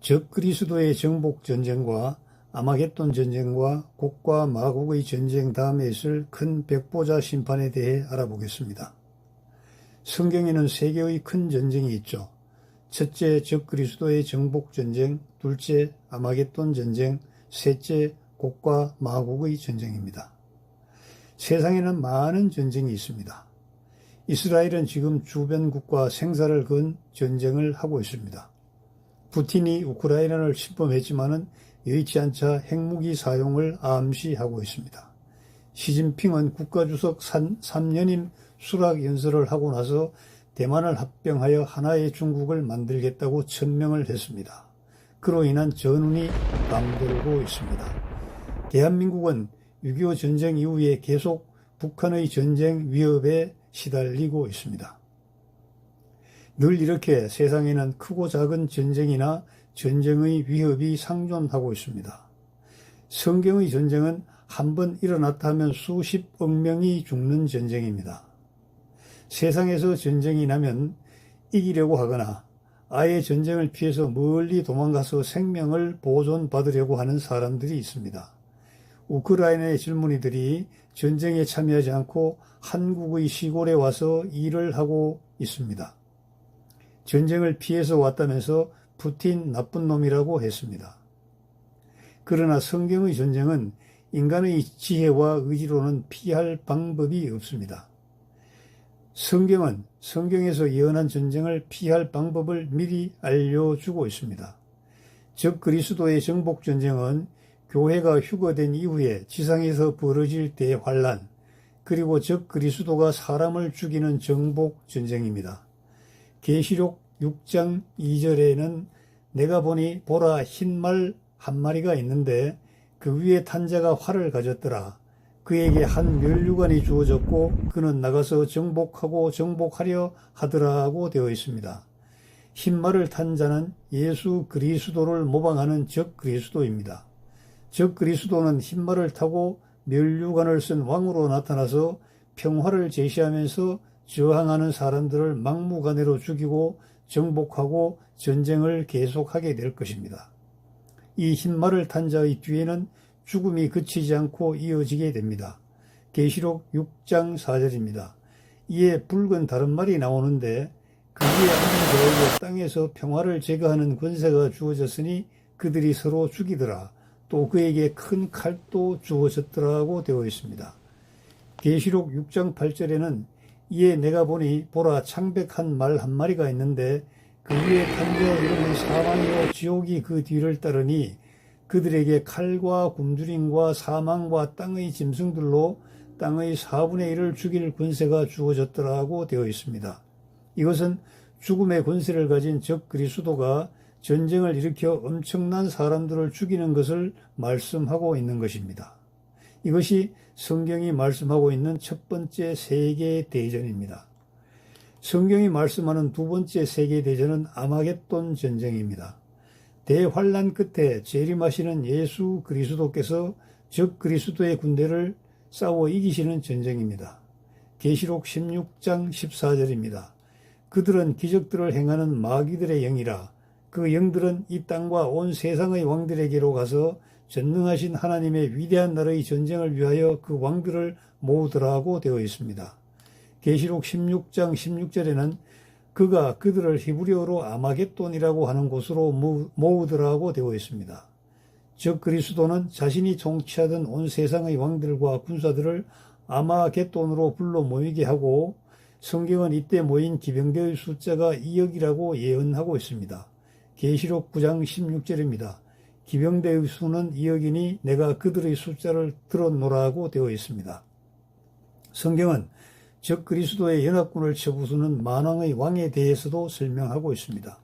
적 그리스도의 정복 전쟁과 아마겟돈 전쟁과 곡과 마곡의 전쟁 다음에 있을 큰 백보자 심판에 대해 알아보겠습니다. 성경에는 세 개의 큰 전쟁이 있죠. 첫째, 적 그리스도의 정복 전쟁, 둘째, 아마겟돈 전쟁, 셋째, 곡과 마곡의 전쟁입니다. 세상에는 많은 전쟁이 있습니다. 이스라엘은 지금 주변국과 생사를 건 전쟁을 하고 있습니다. 푸틴이 우크라이나를 침범했지만은 여의치 않자 핵무기 사용을 암시하고 있습니다. 시진핑은 국가주석 3년인 수락 연설을 하고 나서 대만을 합병하여 하나의 중국을 만들겠다고 천명을 했습니다. 그로 인한 전운이 감돌고 있습니다. 대한민국은 6.25 전쟁 이후에 계속 북한의 전쟁 위협에 시달리고 있습니다. 늘 이렇게 세상에는 크고 작은 전쟁이나 전쟁의 위협이 상존하고 있습니다. 성경의 전쟁은 한 번 일어났다 하면 수십억 명이 죽는 전쟁입니다. 세상에서 전쟁이 나면 이기려고 하거나 아예 전쟁을 피해서 멀리 도망가서 생명을 보존받으려고 하는 사람들이 있습니다. 우크라이나의 젊은이들이 전쟁에 참여하지 않고 한국의 시골에 와서 일을 하고 있습니다. 전쟁을 피해서 왔다면서 푸틴 나쁜 놈이라고 했습니다. 그러나 성경의 전쟁은 인간의 지혜와 의지로는 피할 방법이 없습니다. 성경은 성경에서 예언한 전쟁을 피할 방법을 미리 알려주고 있습니다. 즉 그리스도의 정복 전쟁은 교회가 휴거된 이후에 지상에서 벌어질 대환란 그리고 즉 그리스도가 사람을 죽이는 정복 전쟁입니다. 계시록 6장 2절에는 내가 보니 보라 흰 말 한 마리가 있는데 그 위에 탄 자가 활을 가졌더라. 그에게 한 멸류관이 주어졌고 그는 나가서 정복하고 정복하려 하더라고 되어 있습니다. 흰 말을 탄 자는 예수 그리스도를 모방하는 적 그리스도입니다. 적 그리스도는 흰 말을 타고 멸류관을 쓴 왕으로 나타나서 평화를 제시하면서 저항하는 사람들을 막무가내로 죽이고 정복하고 전쟁을 계속하게 될 것입니다. 이 흰말을 탄 자의 뒤에는 죽음이 그치지 않고 이어지게 됩니다. 계시록 6장 4절입니다. 이에 붉은 다른 말이 나오는데 그 위에 앉은 자에게 땅에서 평화를 제거하는 권세가 주어졌으니 그들이 서로 죽이더라. 또 그에게 큰 칼도 주어졌더라고 되어 있습니다. 계시록 6장 8절에는 이에 내가 보니 보라 창백한 말 한 마리가 있는데 그 위에 탄자 이름은 사망이요 지옥이 그 뒤를 따르니 그들에게 칼과 굶주림과 사망과 땅의 짐승들로 땅의 4분의 1을 죽일 권세가 주어졌더라 고 되어 있습니다. 이것은 죽음의 권세를 가진 적 그리스도가 전쟁을 일으켜 엄청난 사람들을 죽이는 것을 말씀하고 있는 것입니다. 이것이 성경이 말씀하고 있는 첫 번째 세계 대전입니다. 성경이 말씀하는 두 번째 세계 대전은 아마겟돈 전쟁입니다. 대환란 끝에 재림하시는 예수 그리스도께서 적 그리스도의 군대를 싸워 이기시는 전쟁입니다. 계시록 16장 14절입니다. 그들은 기적들을 행하는 마귀들의 영이라 그 영들은 이 땅과 온 세상의 왕들에게로 가서 전능하신 하나님의 위대한 나라의 전쟁을 위하여 그 왕들을 모으더라고 되어 있습니다. 계시록 16장 16절에는 그가 그들을 히브리어로 아마겟돈이라고 하는 곳으로 모으더라고 되어 있습니다. 즉 그리스도는 자신이 통치하던 온 세상의 왕들과 군사들을 아마겟돈으로 불러 모이게 하고 성경은 이때 모인 기병대의 숫자가 2억이라고 예언하고 있습니다. 계시록 9장 16절입니다. 기병대의 수는 2억이니 내가 그들의 숫자를 들었노라고 되어 있습니다. 성경은 적 그리스도의 연합군을 쳐부수는 만왕의 왕에 대해서도 설명하고 있습니다.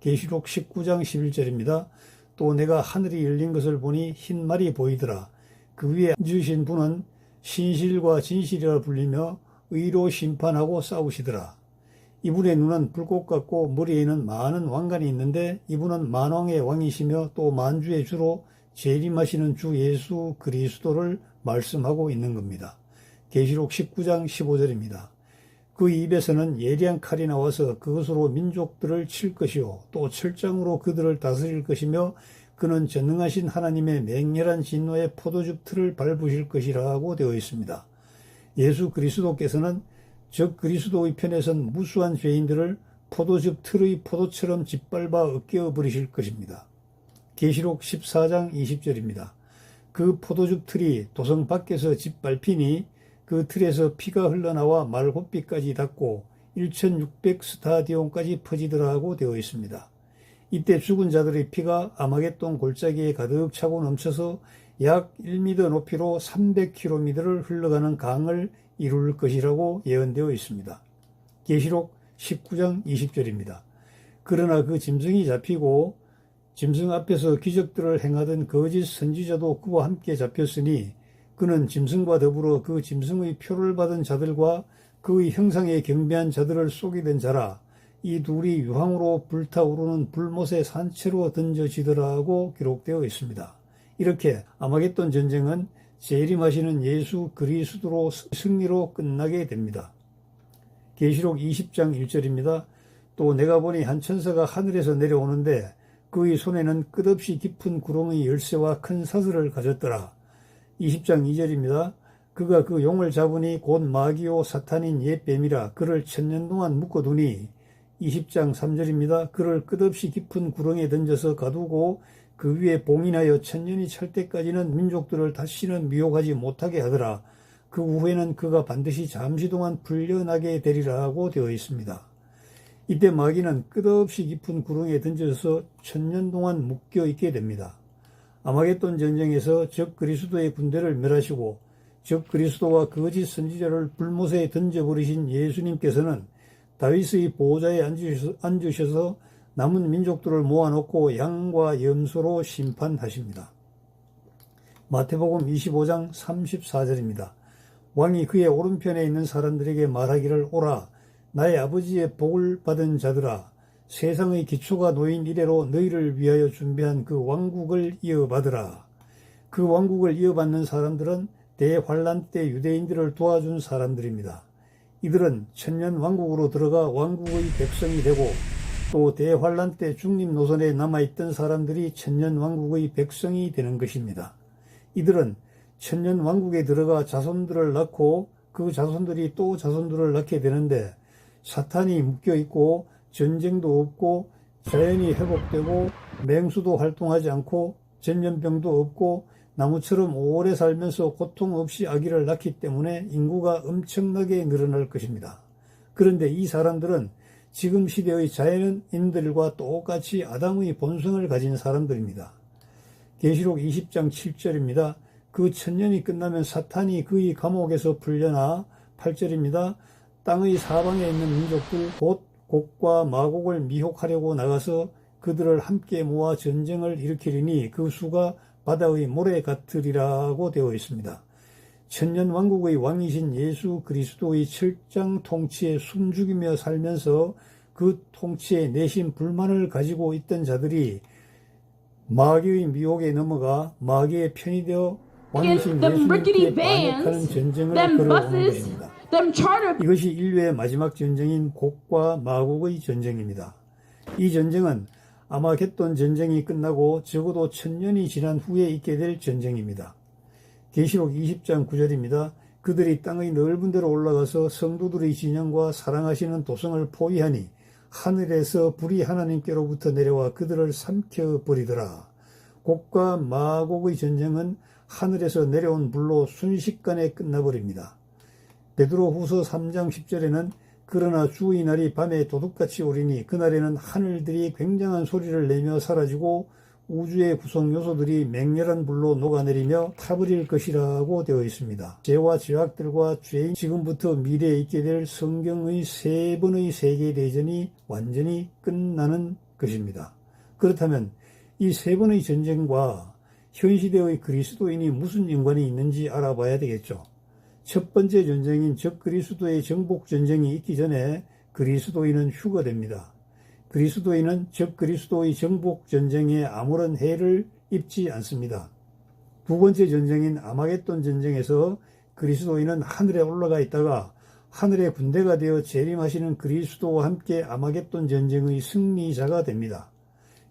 계시록 19장 11절입니다. 또 내가 하늘이 열린 것을 보니 흰 말이 보이더라. 그 위에 앉으신 분은 신실과 진실이라 불리며 의로 심판하고 싸우시더라. 이분의 눈은 불꽃 같고 머리에는 많은 왕관이 있는데 이분은 만왕의 왕이시며 또 만주의 주로 재림하시는 주 예수 그리스도를 말씀하고 있는 겁니다. 계시록 19장 15절입니다. 그 입에서는 예리한 칼이 나와서 그것으로 민족들을 칠 것이요 또 철장으로 그들을 다스릴 것이며 그는 전능하신 하나님의 맹렬한 진노의 포도즙 틀을 밟으실 것이라고 되어 있습니다. 예수 그리스도께서는 적 그리스도의 편에선 무수한 죄인들을 포도즙 틀의 포도처럼 짓밟아 으깨어 버리실 것입니다. 계시록 14장 20절입니다. 그 포도즙 틀이 도성 밖에서 짓밟히니 그 틀에서 피가 흘러나와 말고삐까지 닿고 1600 스타디온까지 퍼지더라고 되어 있습니다. 이때 죽은 자들의 피가 아마겟돈 골짜기에 가득 차고 넘쳐서 약 1m 높이로 300km를 흘러가는 강을 이룰 것이라고 예언되어 있습니다. 계시록 19장 20절입니다. 그러나 그 짐승이 잡히고 짐승 앞에서 기적들을 행하던 거짓 선지자도 그와 함께 잡혔으니 그는 짐승과 더불어 그 짐승의 표를 받은 자들과 그의 형상에 경배한 자들을 속이던 자라 이 둘이 유황으로 불타오르는 불못의 산채로 던져지더라고 기록되어 있습니다. 이렇게 아마겟돈 전쟁은 재림하시는 예수 그리스도로 승리로 끝나게 됩니다. 계시록 20장 1절입니다. 또 내가 보니 한 천사가 하늘에서 내려오는데 그의 손에는 끝없이 깊은 구렁의 열쇠와 큰 사슬을 가졌더라. 20장 2절입니다. 그가 그 용을 잡으니 곧 마귀오 사탄인 옛뱀이라 그를 천년 동안 묶어두니 20장 3절입니다. 그를 끝없이 깊은 구렁에 던져서 가두고 그 위에 봉인하여 천년이 찰 때까지는 민족들을 다시는 미혹하지 못하게 하더라. 그 후에는 그가 반드시 잠시 동안 풀려나게 되리라고 되어 있습니다. 이때 마귀는 끝없이 깊은 구렁에 던져서 천년 동안 묶여 있게 됩니다. 아마겟돈 전쟁에서 적 그리스도의 군대를 멸하시고 적 그리스도와 거짓 선지자를 불못에 던져버리신 예수님께서는 다윗의 보호자에 앉으셔서 남은 민족들을 모아놓고 양과 염소로 심판하십니다. 마태복음 25장 34절입니다. 왕이 그의 오른편에 있는 사람들에게 말하기를 오라 나의 아버지의 복을 받은 자들아 세상의 기초가 놓인 이래로 너희를 위하여 준비한 그 왕국을 이어받으라. 그 왕국을 이어받는 사람들은 대환란 때 유대인들을 도와준 사람들입니다. 이들은 천년 왕국으로 들어가 왕국의 백성이 되고 또 대환란 때 중립 노선에 남아있던 사람들이 천년 왕국의 백성이 되는 것입니다. 이들은 천년 왕국에 들어가 자손들을 낳고 그 자손들이 또 자손들을 낳게 되는데 사탄이 묶여 있고 전쟁도 없고 자연이 회복되고 맹수도 활동하지 않고 전염병도 없고 나무처럼 오래 살면서 고통 없이 아기를 낳기 때문에 인구가 엄청나게 늘어날 것입니다. 그런데 이 사람들은 지금 시대의 자연인들과 똑같이 아담의 본성을 가진 사람들입니다. 계시록 20장 7절입니다. 그 천년이 끝나면 사탄이 그의 감옥에서 풀려나 8절입니다. 땅의 사방에 있는 민족들 곧 곡과 마곡을 미혹하려고 나가서 그들을 함께 모아 전쟁을 일으키리니 그 수가 바다의 모래 같으리라고 되어 있습니다. 천년 왕국의 왕이신 예수 그리스도의 철장 통치에 숨죽이며 살면서 그 통치에 내심 불만을 가지고 있던 자들이 마귀의 미혹에 넘어가 마귀의 편이 되어 왕이신 예수님께 반역하는 전쟁을 걸어오는 것입니다. 이것이 인류의 마지막 전쟁인 곡과 마곡의 전쟁입니다. 이 전쟁은 아마겟돈 전쟁이 끝나고 적어도 천년이 지난 후에 있게 될 전쟁입니다. 계시록 20장 9절입니다. 그들이 땅의 넓은 데로 올라가서 성도들의 진영과 사랑하시는 도성을 포위하니 하늘에서 불이 하나님께로부터 내려와 그들을 삼켜 버리더라. 곡과 마곡의 전쟁은 하늘에서 내려온 불로 순식간에 끝나버립니다. 베드로 후서 3장 10절에는 그러나 주의 날이 밤에 도둑같이 오리니 그날에는 하늘들이 굉장한 소리를 내며 사라지고 우주의 구성 요소들이 맹렬한 불로 녹아내리며 타버릴 것이라고 되어 있습니다. 죄와 죄악들과 죄인 지금부터 미래에 있게 될 성경의 세 번의 세계대전이 완전히 끝나는 것입니다. 그렇다면 이 세 번의 전쟁과 현 시대의 그리스도인이 무슨 연관이 있는지 알아봐야 되겠죠. 첫 번째 전쟁인 적 그리스도의 정복 전쟁이 있기 전에 그리스도인은 휴거됩니다. 그리스도인은 적 그리스도의 정복 전쟁에 아무런 해를 입지 않습니다. 두 번째 전쟁인 아마겟돈 전쟁에서 그리스도인은 하늘에 올라가 있다가 하늘의 군대가 되어 재림하시는 그리스도와 함께 아마겟돈 전쟁의 승리자가 됩니다.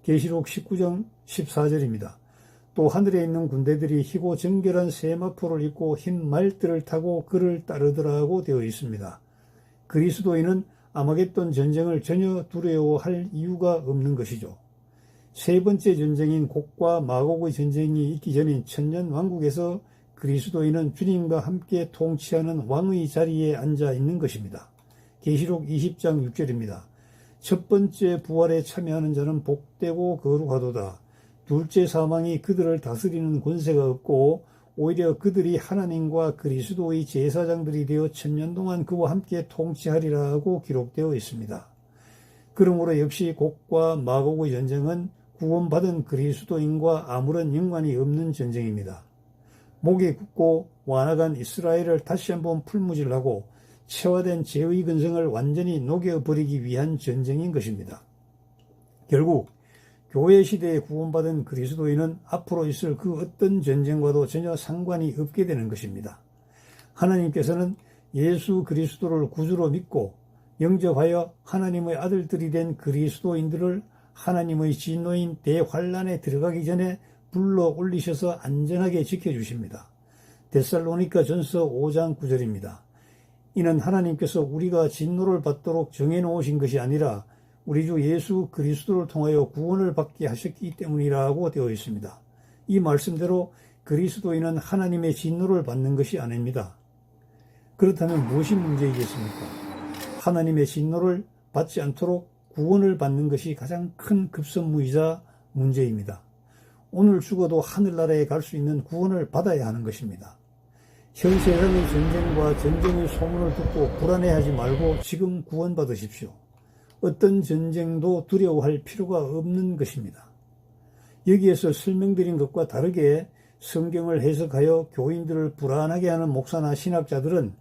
계시록 19장 14절입니다. 또 하늘에 있는 군대들이 희고 정결한 세마포를 입고 흰 말들을 타고 그를 따르더라고 되어 있습니다. 그리스도인은 아마겟돈 전쟁을 전혀 두려워할 이유가 없는 것이죠. 세 번째 전쟁인 곡과 마곡의 전쟁이 있기 전인 천년 왕국에서 그리스도인은 주님과 함께 통치하는 왕의 자리에 앉아 있는 것입니다. 계시록 20장 6절입니다. 첫 번째 부활에 참여하는 자는 복되고 거룩하도다. 둘째 사망이 그들을 다스리는 권세가 없고 오히려 그들이 하나님과 그리스도의 제사장들이 되어 천년 동안 그와 함께 통치하리라고 기록되어 있습니다. 그러므로 역시 곡과 마곡의 전쟁은 구원받은 그리스도인과 아무런 연관이 없는 전쟁입니다. 목이 굳고 완악한 이스라엘을 다시 한번 풀무질하고 체화된 죄의 근성을 완전히 녹여버리기 위한 전쟁인 것입니다. 결국 교회 시대에 구원받은 그리스도인은 앞으로 있을 그 어떤 전쟁과도 전혀 상관이 없게 되는 것입니다. 하나님께서는 예수 그리스도를 구주로 믿고 영접하여 하나님의 아들들이 된 그리스도인들을 하나님의 진노인 대환란에 들어가기 전에 불러 올리셔서 안전하게 지켜주십니다. 데살로니가 전서 5장 9절입니다. 이는 하나님께서 우리가 진노를 받도록 정해놓으신 것이 아니라 우리 주 예수 그리스도를 통하여 구원을 받게 하셨기 때문이라고 되어 있습니다. 이 말씀대로 그리스도인은 하나님의 진노를 받는 것이 아닙니다. 그렇다면 무엇이 문제이겠습니까? 하나님의 진노를 받지 않도록 구원을 받는 것이 가장 큰 급선무이자 문제입니다. 오늘 죽어도 하늘나라에 갈 수 있는 구원을 받아야 하는 것입니다. 현 세상의 전쟁과 전쟁의 소문을 듣고 불안해하지 말고 지금 구원받으십시오. 어떤 전쟁도 두려워할 필요가 없는 것입니다. 여기에서 설명드린 것과 다르게 성경을 해석하여 교인들을 불안하게 하는 목사나 신학자들은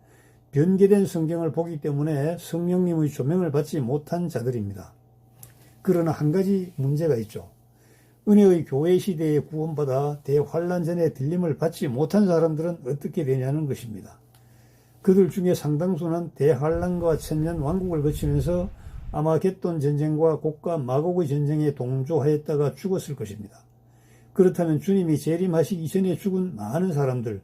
변개된 성경을 보기 때문에 성령님의 조명을 받지 못한 자들입니다. 그러나 한 가지 문제가 있죠. 은혜의 교회 시대에 구원받아 대환란 전에 들림을 받지 못한 사람들은 어떻게 되냐는 것입니다. 그들 중에 상당수는 대환란과 천년 왕국을 거치면서 아마겟돈 전쟁과 곡과 마곡의 전쟁에 동조하였다가 죽었을 것입니다. 그렇다면 주님이 재림하시기 전에 죽은 많은 사람들,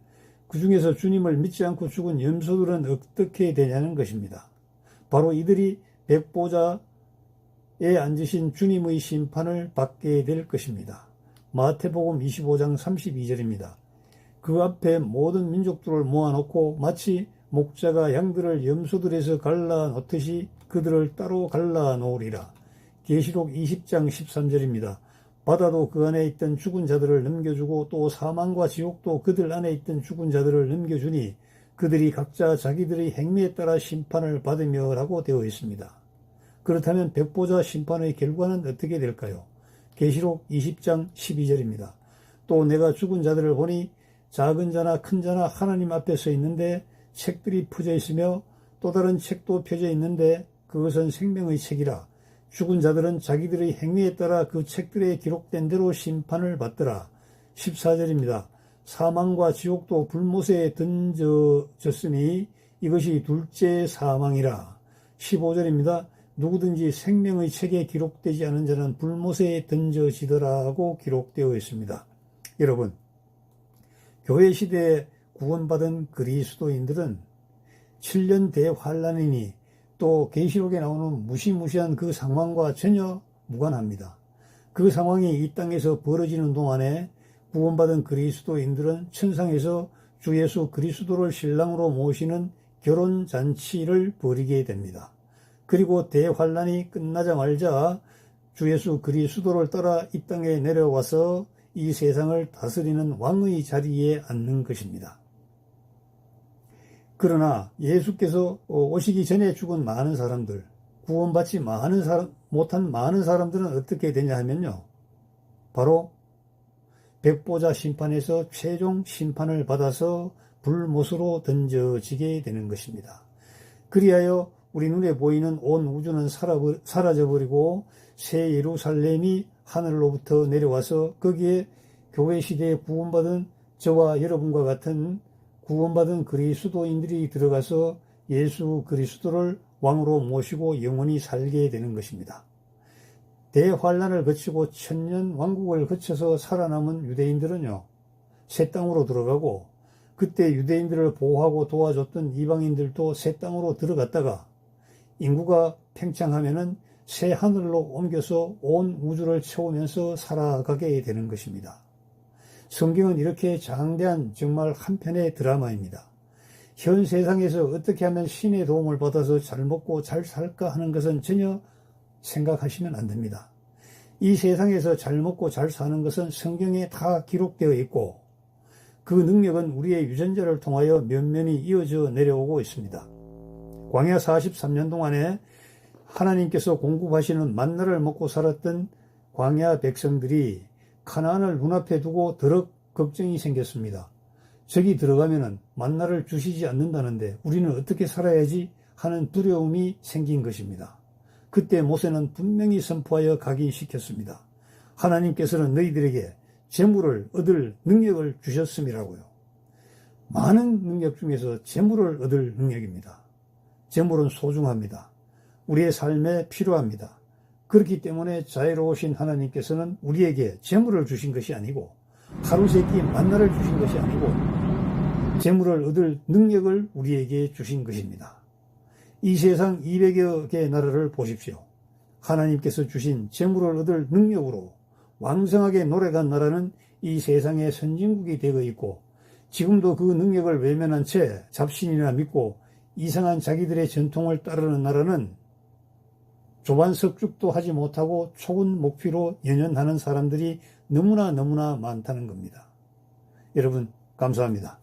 그 중에서 주님을 믿지 않고 죽은 염소들은 어떻게 되냐는 것입니다. 바로 이들이 백보자에 앉으신 주님의 심판을 받게 될 것입니다. 마태복음 25장 32절입니다. 그 앞에 모든 민족들을 모아놓고 마치 목자가 양들을 염소들에서 갈라 놓듯이 그들을 따로 갈라 놓으리라. 계시록 20장 13절입니다. 바다도 그 안에 있던 죽은 자들을 넘겨주고 또 사망과 지옥도 그들 안에 있던 죽은 자들을 넘겨주니 그들이 각자 자기들의 행위에 따라 심판을 받으며 라고 되어 있습니다. 그렇다면 백보자 심판의 결과는 어떻게 될까요? 계시록 20장 12절입니다. 또 내가 죽은 자들을 보니 작은 자나 큰 자나 하나님 앞에 서 있는데 책들이 퍼져 있으며 또 다른 책도 펴져 있는데 그것은 생명의 책이라 죽은 자들은 자기들의 행위에 따라 그 책들에 기록된 대로 심판을 받더라. 14절입니다. 사망과 지옥도 불못에 던져졌으니 이것이 둘째 사망이라. 15절입니다. 누구든지 생명의 책에 기록되지 않은 자는 불못에 던져지더라고 기록되어 있습니다. 여러분, 교회 시대에 구원받은 그리스도인들은 7년 대환란이니 또 계시록에 나오는 무시무시한 그 상황과 전혀 무관합니다. 그 상황이 이 땅에서 벌어지는 동안에 구원받은 그리스도인들은 천상에서 주 예수 그리스도를 신랑으로 모시는 결혼 잔치를 벌이게 됩니다. 그리고 대환란이 끝나자마자 주 예수 그리스도를 따라 이 땅에 내려와서 이 세상을 다스리는 왕의 자리에 앉는 것입니다. 그러나 예수께서 오시기 전에 죽은 많은 사람들, 구원받지 많은 사람, 못한 많은 사람들은 어떻게 되냐 하면요. 바로 백보자 심판에서 최종 심판을 받아서 불못으로 던져지게 되는 것입니다. 그리하여 우리 눈에 보이는 온 우주는 사라져버리고 새 예루살렘이 하늘로부터 내려와서 거기에 교회 시대에 구원받은 저와 여러분과 같은 구원받은 그리스도인들이 들어가서 예수 그리스도를 왕으로 모시고 영원히 살게 되는 것입니다. 대환란을 거치고 천년 왕국을 거쳐서 살아남은 유대인들은요, 새 땅으로 들어가고 그때 유대인들을 보호하고 도와줬던 이방인들도 새 땅으로 들어갔다가 인구가 팽창하면은 새 하늘로 옮겨서 온 우주를 채우면서 살아가게 되는 것입니다. 성경은 이렇게 장대한 정말 한편의 드라마입니다. 현 세상에서 어떻게 하면 신의 도움을 받아서 잘 먹고 잘 살까 하는 것은 전혀 생각하시면 안 됩니다. 이 세상에서 잘 먹고 잘 사는 것은 성경에 다 기록되어 있고 그 능력은 우리의 유전자를 통하여 면면이 이어져 내려오고 있습니다. 광야 43년 동안에 하나님께서 공급하시는 만나를 먹고 살았던 광야 백성들이 가나안을 눈앞에 두고 더럭 걱정이 생겼습니다. 저기 들어가면은 만나를 주시지 않는다는데 우리는 어떻게 살아야지 하는 두려움이 생긴 것입니다. 그때 모세는 분명히 선포하여 각인시켰습니다. 하나님께서는 너희들에게 재물을 얻을 능력을 주셨음이라고요. 많은 능력 중에서 재물을 얻을 능력입니다. 재물은 소중합니다. 우리의 삶에 필요합니다. 그렇기 때문에 자유로우신 하나님께서는 우리에게 재물을 주신 것이 아니고 하루 세끼 만나를 주신 것이 아니고 재물을 얻을 능력을 우리에게 주신 것입니다. 이 세상 200여 개의 나라를 보십시오. 하나님께서 주신 재물을 얻을 능력으로 왕성하게 노래간 나라는 이 세상의 선진국이 되어 있고 지금도 그 능력을 외면한 채 잡신이나 믿고 이상한 자기들의 전통을 따르는 나라는 조반석죽도 하지 못하고 초군 목피로 연연하는 사람들이 너무나 너무나 많다는 겁니다. 여러분 감사합니다.